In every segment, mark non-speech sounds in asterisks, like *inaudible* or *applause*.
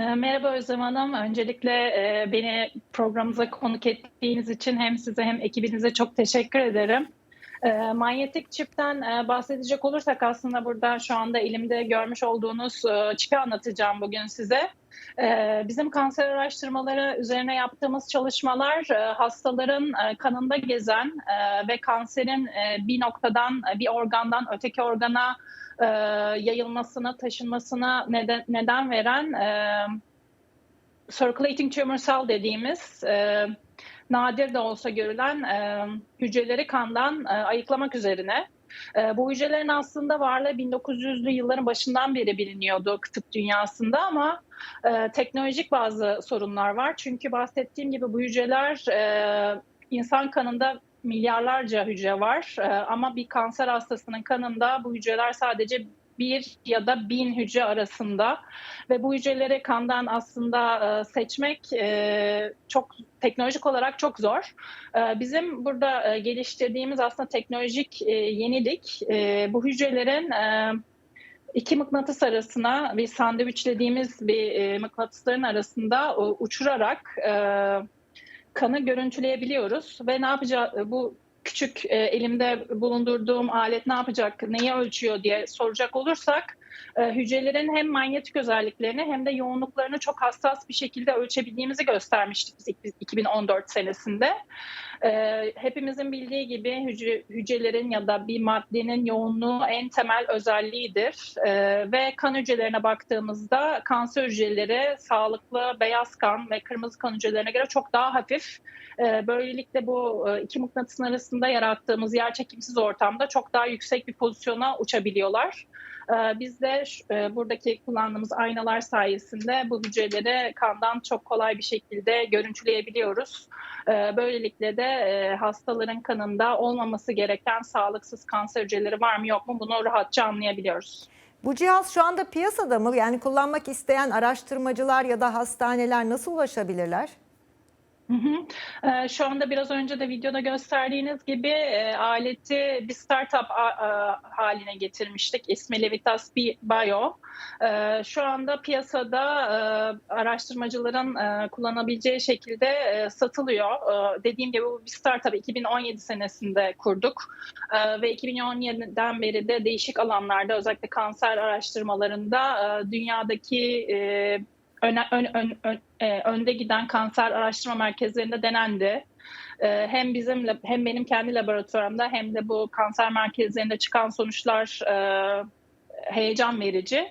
Eee, merhaba Özlem Hanım. Öncelikle, eee, beni programınıza konuk ettiğiniz için hem size hem ekibinize çok teşekkür ederim. Eee, manyetik çipten, eee, bahsedecek olursak aslında burada şu anda elimde görmüş olduğunuz, ııı, çipi anlatacağım bugün size. Eee, bizim kanser araştırmaları üzerine yaptığımız çalışmalar, eee, hastaların, eee, kanında gezen, eee, ve kanserin, bir noktadan, bir organdan öteki organa, yayılmasına, taşınmasına nede neden veren, circulating tumor cell dediğimiz, nadir de olsa görülen, hücreleri kandan, ayıklamak üzerine. Eee, bu hücrelerin aslında varlığı 1900'lü yılların başından beri biliniyordu tıp dünyasında ama, eee, teknolojik bazı sorunlar var. Çünkü bahsettiğim gibi bu hücreler, eee, insan kanında milyarlarca hücre var, eee, ama bir kanser hastasının kanında bu hücreler sadece 1 ya da 1000 hücre arasında ve bu hücreleri kandan aslında, eee, seçmek, eee, çok teknolojik olarak çok zor. Eee, bizim burada, geliştirdiğimiz aslında teknolojik, yenilik, bu hücrelerin, 2 mıknatıs arasına bir sandviçlediğimiz bir, mıknatısların arasında uçurarak, kanı görüntüleyebiliyoruz ve ne yapacağı bu küçük, eee, elimde bulundurduğum alet ne yapacak, neyi ölçüyor diye soracak olursak, hücrelerin hem manyetik özelliklerini hem de yoğunluklarını çok hassas bir şekilde ölçebildiğimizi göstermiştik biz ik 2014 senesinde. Eee, hepimizin bildiği gibi hücre hücrelerin ya da bir maddenin yoğunluğu en temel özelliğidir, eee, ve kan hücrelerine baktığımızda kanser hücreleri sağlıklı beyaz kan ve kırmızı kan hücrelerine göre çok daha hafif. Böylelikle bu, eee, 2 mıknatısın arasında yarattığımız yerçekimsiz ortamda çok daha yüksek bir pozisyona uçabiliyorlar. Eee, biz de eee, buradaki kullandığımız aynalar sayesinde bu hücreleri kandan çok kolay bir şekilde görüntüleyebiliyoruz. Eee, böylelikle de, eee, hastaların kanında olmaması gereken sağlıksız kanser hücreleri var mı yok mu bunu rahatça anlayabiliyoruz. Bu cihaz şu anda piyasada mı? Yani kullanmak isteyen araştırmacılar ya da hastaneler nasıl ulaşabilirler? Hı hı. Eee, şu anda biraz önce de videoda gösterdiğiniz gibi, eee, aleti bir startup a aaa, hâline getirmiştik. İsmi Levitas Bi Bio. Eee, şu anda piyasada, eee, araştırmacıların, eee, kullanabileceği şekilde, eee, satılıyor. Eee, dediğim gibi bu bir startup 2017 senesinde kurduk, eee, ve 2017'den beri de değişik alanlarda özellikle kanser araştırmalarında, eee, dünyadaki, eee, öne ön ön ön eee, önde giden kanser araştırma merkezlerinde denendi. Eee, hem bizim hem benim kendi laboratuvarımda hem de bu kanser merkezlerinde çıkan sonuçlar, eee, heyecan verici.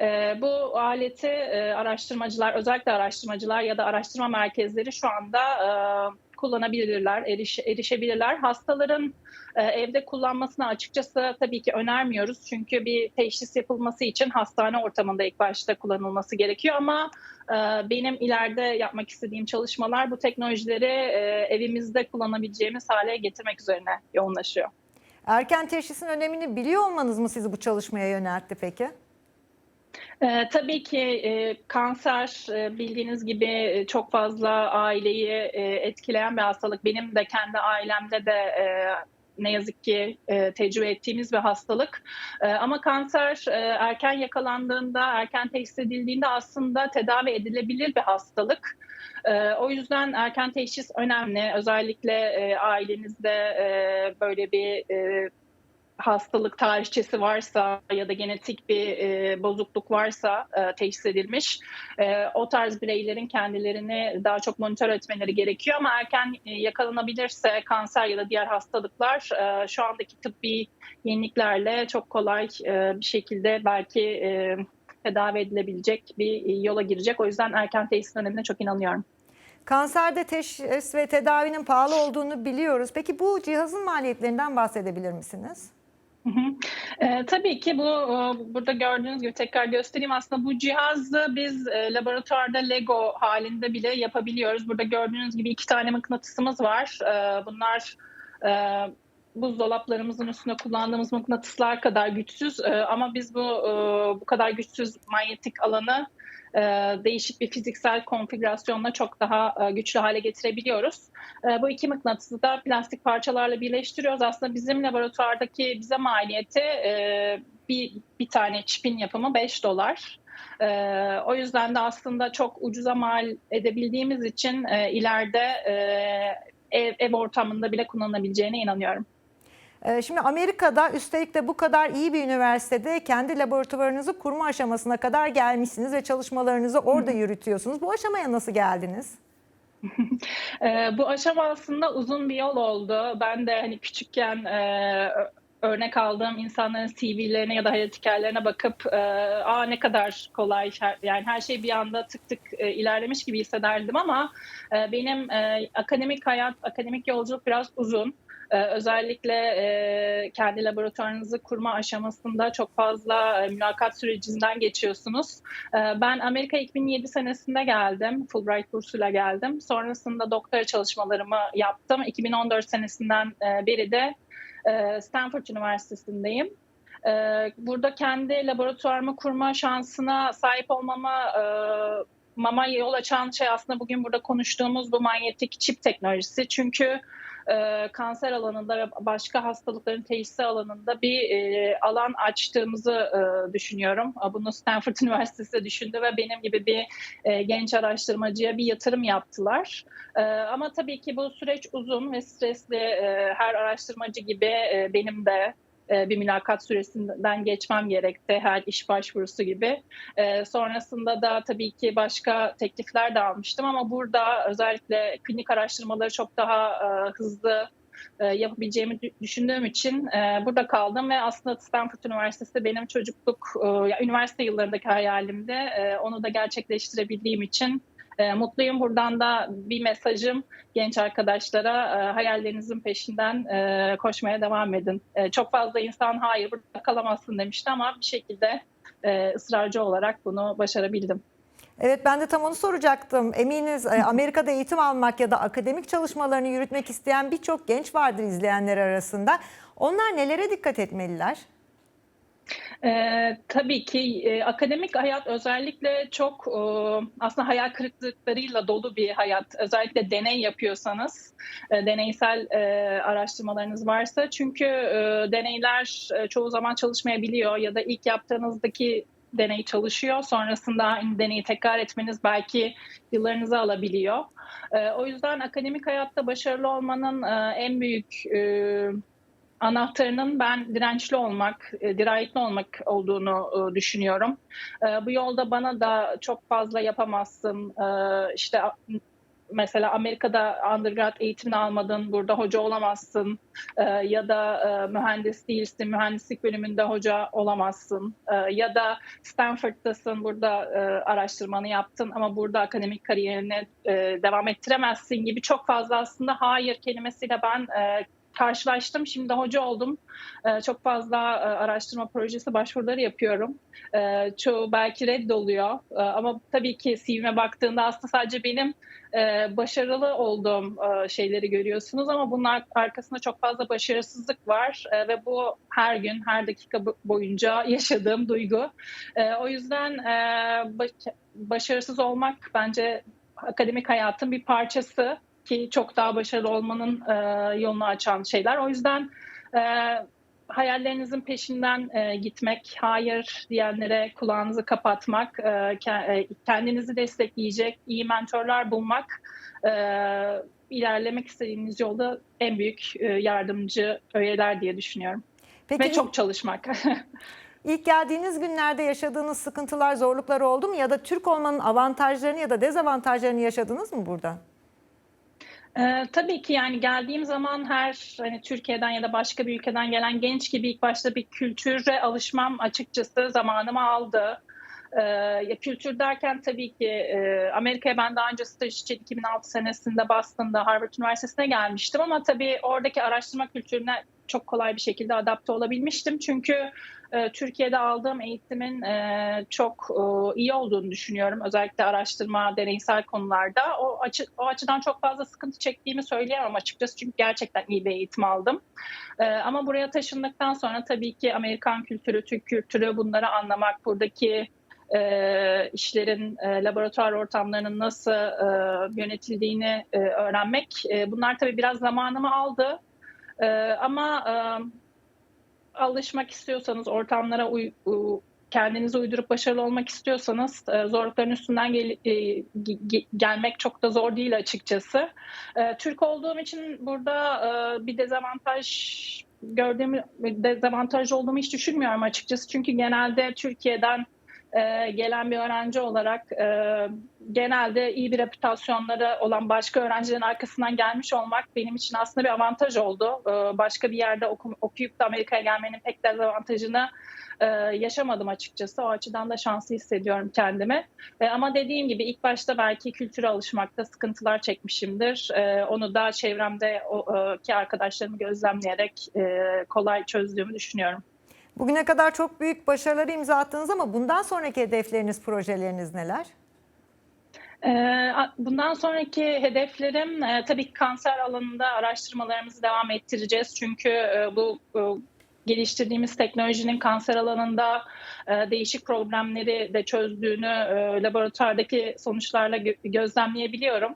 Eee, bu aleti, eee, araştırmacılar, özellikle araştırmacılar ya da araştırma merkezleri şu anda, eee, kullanabilirler, eriş erişebilirler. Hastaların, eee, evde kullanmasını açıkçası tabii ki önermiyoruz. Çünkü bir teşhis yapılması için hastane ortamında ilk başta kullanılması gerekiyor ama, eee, benim ileride yapmak istediğim çalışmalar bu teknolojileri, eee, evimizde kullanabileceğimiz hâle getirmek üzerine yoğunlaşıyor. Erken teşhisin önemini biliyor olmanız mı sizi bu çalışmaya yöneltti peki? Eee, tabii ki, eee, kanser, eee, bildiğiniz gibi, eee, çok fazla aileyi, etkileyen bir hastalık. Benim de kendi ailemde de, ne yazık ki, tecrübe ettiğimiz bir hastalık. Ama kanser, erken yakalandığında, erken teşhis edildiğinde aslında tedavi edilebilir bir hastalık. O yüzden erken teşhis önemli. Özellikle, ailenizde, böyle bir, hastalık tarihçesi varsa ya da genetik bir, eee, bozukluk varsa, eee, teşhis edilmiş, eee, o tarz bireylerin kendilerini daha çok monitör etmeleri gerekiyor ama erken, eee, yakalanabilirse kanser ya da diğer hastalıklar, eee, şu andaki tıbbi yeniliklerle çok kolay, eee, bir şekilde belki, eee, tedavi edilebilecek bir, yola girecek. O yüzden erken teşhisin önemine çok inanıyorum. Kanserde teşhis ve tedavinin pahalı olduğunu biliyoruz. Peki bu cihazın maliyetlerinden bahsedebilir misiniz? Eee, tabii ki bu, uuu, burada gördüğünüz gibi tekrar göstereyim. Aslında bu cihazı biz, eee, laboratuvarda Lego hâlinde bile yapabiliyoruz. Burada gördüğünüz gibi 2 tane mıknatısımız var. Eee, bunlar, eee, buzdolaplarımızın üstünde kullandığımız mıknatıslar kadar güçsüz, eee, ama biz bu, uuu, bu kadar güçsüz manyetik alanı, eee, değişik bir fiziksel konfigürasyonla çok daha, eee, güçlü hâle getirebiliyoruz. Eee, bu 2 mıknatısı da plastik parçalarla birleştiriyoruz. Aslında bizim laboratuvardaki bize maliyeti, eee, bir, bir tane çipin yapımı 5 dolar. E, o yüzden de aslında çok ucuza mal edebildiğimiz için e, ileride e, ev, ev ortamında bile kullanılabileceğine inanıyorum. Ee, Şimdi Amerika'da üstelik de bu kadar iyi bir üniversitede kendi laboratuvarınızı kurma aşamasına kadar gelmişsiniz ve çalışmalarınızı orada yürütüyorsunuz. Bu aşamaya nasıl geldiniz? *laughs* Ee, bu aşama aslında uzun bir yol oldu. Ben de hani küçükken e, örnek aldığım insanların CV'lerine ya da hayat hikayelerine bakıp e, aa ne kadar kolay yani her şey bir anda tık tık e, ilerlemiş gibi hissederdim ama e, benim e, akademik hayat, akademik yolculuk biraz uzun. Ee, özellikle e, kendi laboratuvarınızı kurma aşamasında çok fazla e, mülakat sürecinden geçiyorsunuz. Ee, Ben Amerika 2007 senesinde geldim. Fulbright bursuyla geldim. Sonrasında doktora çalışmalarımı yaptım. 2014 senesinden e, beri de e, Stanford Üniversitesi'ndeyim. Ee, Burada kendi laboratuvarımı kurma şansına sahip olmama mama yol açan şey aslında bugün burada konuştuğumuz bu manyetik çip teknolojisi. Çünkü e, kanser alanında ve başka hastalıkların teşhisi alanında bir e, alan açtığımızı e, düşünüyorum. Bunu Stanford *laughs* Üniversitesi düşündü ve benim gibi bir e, genç araştırmacıya bir yatırım yaptılar. E, ama tabii ki bu süreç uzun ve stresli. E, her araştırmacı gibi e, benim de e, bir mülakat süresinden geçmem gerekti her iş başvurusu gibi. E, sonrasında da tabii ki başka teklifler de almıştım ama burada özellikle klinik araştırmaları çok daha e, hızlı e, yapabileceğimi dü- düşündüğüm için e, burada kaldım ve aslında Stanford Üniversitesi benim çocukluk, e, üniversite yıllarındaki hayalimdi. E, onu da gerçekleştirebildiğim için e, mutluyum. Buradan da bir mesajım genç arkadaşlara e, hayallerinizin peşinden e, koşmaya devam edin. E, çok fazla insan hayır burada kalamazsın demişti ama bir şekilde e, ısrarcı olarak bunu başarabildim. Evet ben de tam onu soracaktım. Eminiz e, Amerika'da eğitim almak ya da akademik çalışmalarını yürütmek isteyen birçok genç vardır izleyenler arasında. Onlar nelere dikkat etmeliler? Ee, tabii ki e, akademik hayat özellikle çok e, aslında hayal kırıklıklarıyla dolu bir hayat. Özellikle deney yapıyorsanız, e, deneysel e, araştırmalarınız varsa. Çünkü e, deneyler e, çoğu zaman çalışmayabiliyor ya da ilk yaptığınızdaki deney çalışıyor. Sonrasında aynı deneyi tekrar etmeniz belki yıllarınızı alabiliyor. E, o yüzden akademik hayatta başarılı olmanın e, en büyük e, anahtarının ben dirençli olmak, e, dirayetli olmak olduğunu e, düşünüyorum. E, Bu yolda bana da çok fazla yapamazsın. İşte mesela Amerika'da undergrad eğitimini almadın, burada hoca olamazsın. Ya da mühendis değilsin, mühendislik bölümünde hoca olamazsın. Ya da Stanford'dasın, burada araştırmanı yaptın ama burada akademik kariyerini e, devam ettiremezsin gibi çok fazla aslında hayır kelimesiyle ben karşılaştım. Şimdi hoca oldum. Ee, çok fazla e, araştırma projesi başvuruları yapıyorum. Ee, çoğu belki reddoluyor. Ee, ama tabii ki CV'me baktığında aslında sadece benim e, başarılı olduğum e, şeyleri görüyorsunuz ama bunun ar- arkasında çok fazla başarısızlık var ve bu her gün, her dakika bo- boyunca yaşadığım duygu. O yüzden e, baş- başarısız olmak bence akademik hayatın bir parçası ki çok daha başarılı olmanın e, yolunu açan şeyler. O yüzden e, hayallerinizin peşinden e, gitmek, hayır diyenlere kulağınızı kapatmak, e, e, kendinizi destekleyecek iyi mentorlar bulmak, e, ilerlemek istediğiniz yolda en büyük e, yardımcı öğeler diye düşünüyorum. Peki Ve çok çalışmak. *laughs* ilk geldiğiniz günlerde yaşadığınız sıkıntılar, zorluklar oldu mu? Ya da Türk olmanın avantajlarını ya da dezavantajlarını yaşadınız mı burada? Ee, tabii ki yani geldiğim zaman her hani Türkiye'den ya da başka bir ülkeden gelen genç gibi ilk başta bir kültüre alışmam açıkçası zamanımı aldı. Ee, kültür derken tabii ki e, Amerika'ya ben daha önce staj için 2006 senesinde Boston'da Harvard Üniversitesi'ne gelmiştim ama tabii oradaki araştırma kültürüne çok kolay bir şekilde adapte olabilmiştim. Çünkü e, Türkiye'de aldığım eğitimin e, çok e, iyi olduğunu düşünüyorum. Özellikle araştırma, deneysel konularda. O, açı, o açıdan çok fazla sıkıntı çektiğimi söyleyemem açıkçası. Çünkü gerçekten iyi bir eğitim aldım. Ama buraya taşındıktan sonra tabii ki Amerikan kültürü, Türk kültürü bunları anlamak, buradaki e, işlerin, e, laboratuvar ortamlarının nasıl e, yönetildiğini e, öğrenmek. E, bunlar tabii biraz zamanımı aldı. E, ama e, alışmak istiyorsanız, ortamlara uy- u- kendinizi uydurup başarılı olmak istiyorsanız e, zorlukların üstünden gel- e, ge- gelmek çok da zor değil açıkçası. E, Türk olduğum için burada e, bir dezavantaj gördüğümü, dezavantaj olduğumu hiç düşünmüyorum açıkçası. Çünkü genelde Türkiye'den e, gelen bir öğrenci olarak e, genelde iyi bir reputasyonları olan başka öğrencilerin arkasından gelmiş olmak benim için aslında bir avantaj oldu. E, başka bir yerde oku- okuyup da Amerika'ya gelmenin pek dezavantajını e, yaşamadım açıkçası. O açıdan da şanslı hissediyorum kendimi. E, ama dediğim gibi ilk başta belki kültüre alışmakta sıkıntılar çekmişimdir. E, onu da çevremde o, e, arkadaşlarımı gözlemleyerek e, kolay çözdüğümü düşünüyorum. Bugüne kadar çok büyük başarıları imza attınız ama bundan sonraki hedefleriniz, projeleriniz neler? Ee, Bundan sonraki hedeflerim e, tabii ki kanser alanında araştırmalarımızı devam ettireceğiz. Çünkü e, bu e, geliştirdiğimiz teknolojinin kanser alanında değişik problemleri de çözdüğünü laboratuvardaki sonuçlarla gö- gözlemleyebiliyorum.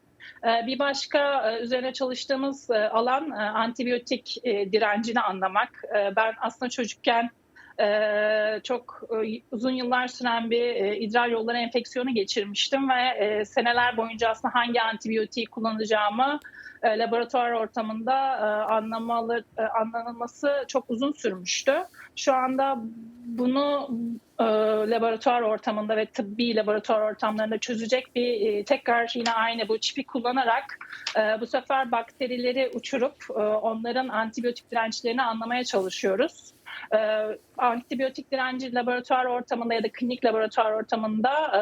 Bir başka üzerine çalıştığımız alan antibiyotik direncini anlamak. Ben aslında çocukken e, çok e, uzun yıllar süren bir e, idrar yolları enfeksiyonu geçirmiştim ve e, seneler boyunca aslında hangi antibiyotiği kullanacağımı e, laboratuvar ortamında e, anlamalı, e, anlanılması çok uzun sürmüştü. Şu anda bunu e, laboratuvar ortamında ve tıbbi laboratuvar ortamlarında çözecek bir e, tekrar yine aynı bu çipi kullanarak e, bu sefer bakterileri uçurup e, onların antibiyotik dirençlerini anlamaya çalışıyoruz. E, antibiyotik direnci laboratuvar ortamında ya da klinik laboratuvar ortamında e,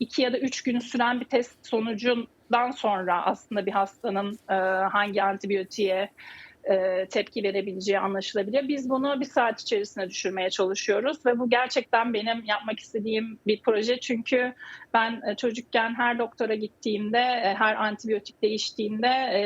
iki ya da üç gün süren bir test sonucundan sonra aslında bir hastanın e, hangi antibiyotiğe e, tepki verebileceği anlaşılabiliyor. Biz bunu bir saat içerisinde düşürmeye çalışıyoruz ve bu gerçekten benim yapmak istediğim bir proje. Çünkü ben e, çocukken her doktora gittiğimde, e, her antibiyotik değiştiğinde e,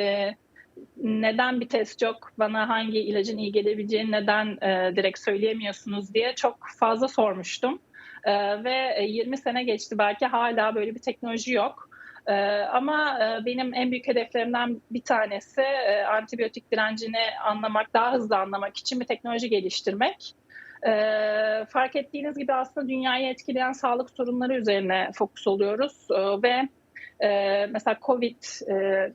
neden bir test yok, bana hangi ilacın iyi gelebileceğini neden e, direkt söyleyemiyorsunuz diye çok fazla sormuştum. E, ve e, 20 sene geçti belki hala böyle bir teknoloji yok. E, ama e, benim en büyük hedeflerimden bir tanesi e, antibiyotik direncini anlamak, daha hızlı anlamak için bir teknoloji geliştirmek. E, fark ettiğiniz gibi aslında dünyayı etkileyen sağlık sorunları üzerine fokus oluyoruz E, ve e, mesela COVID e,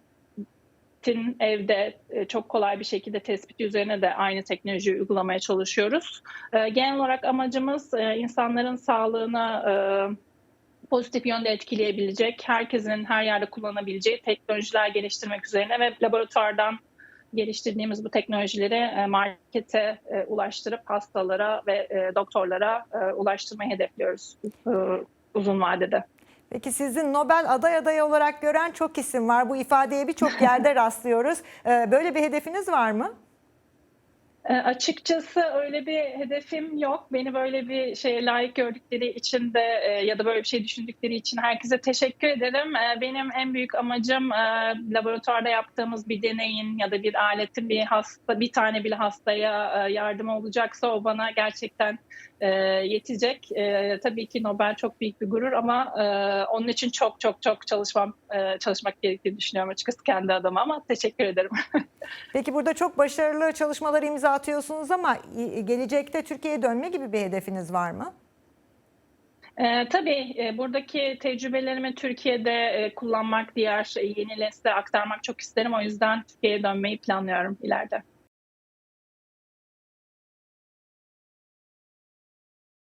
tin evde e, çok kolay bir şekilde tespiti üzerine de aynı teknolojiyi uygulamaya çalışıyoruz. E, Genel olarak amacımız e, insanların sağlığına pozitif yönde etkileyebilecek, herkesin her yerde kullanabileceği teknolojiler geliştirmek üzerine ve laboratuvardan geliştirdiğimiz bu teknolojileri markete ulaştırıp hastalara ve doktorlara ulaştırmayı hedefliyoruz uzun vadede. Peki sizin Nobel aday adayı olarak gören çok isim var. Bu ifadeye birçok yerde *laughs* rastlıyoruz. Ee, Böyle bir hedefiniz var mı? E, açıkçası öyle bir hedefim yok. Beni böyle bir şeye layık gördükleri için de e, ya da böyle bir şey düşündükleri için herkese teşekkür ederim. E, benim en büyük amacım e, laboratuvarda yaptığımız bir deneyin ya da bir aletin bir hasta bir tane bile hastaya e, yardım olacaksa o bana gerçekten e, yetecek. E, tabii ki Nobel çok büyük bir gurur ama e, onun için çok çok çok çalışmam e, çalışmak gerektiğini düşünüyorum açıkçası kendi adıma ama teşekkür ederim. *laughs* Peki burada çok başarılı çalışmalar imza atıyorsunuz ama gelecekte Türkiye'ye dönme gibi bir hedefiniz var mı? Ee, tabii e, buradaki tecrübelerimi Türkiye'de e, kullanmak, diğer e, yeni nesle aktarmak çok isterim. O yüzden Türkiye'ye dönmeyi planlıyorum ileride.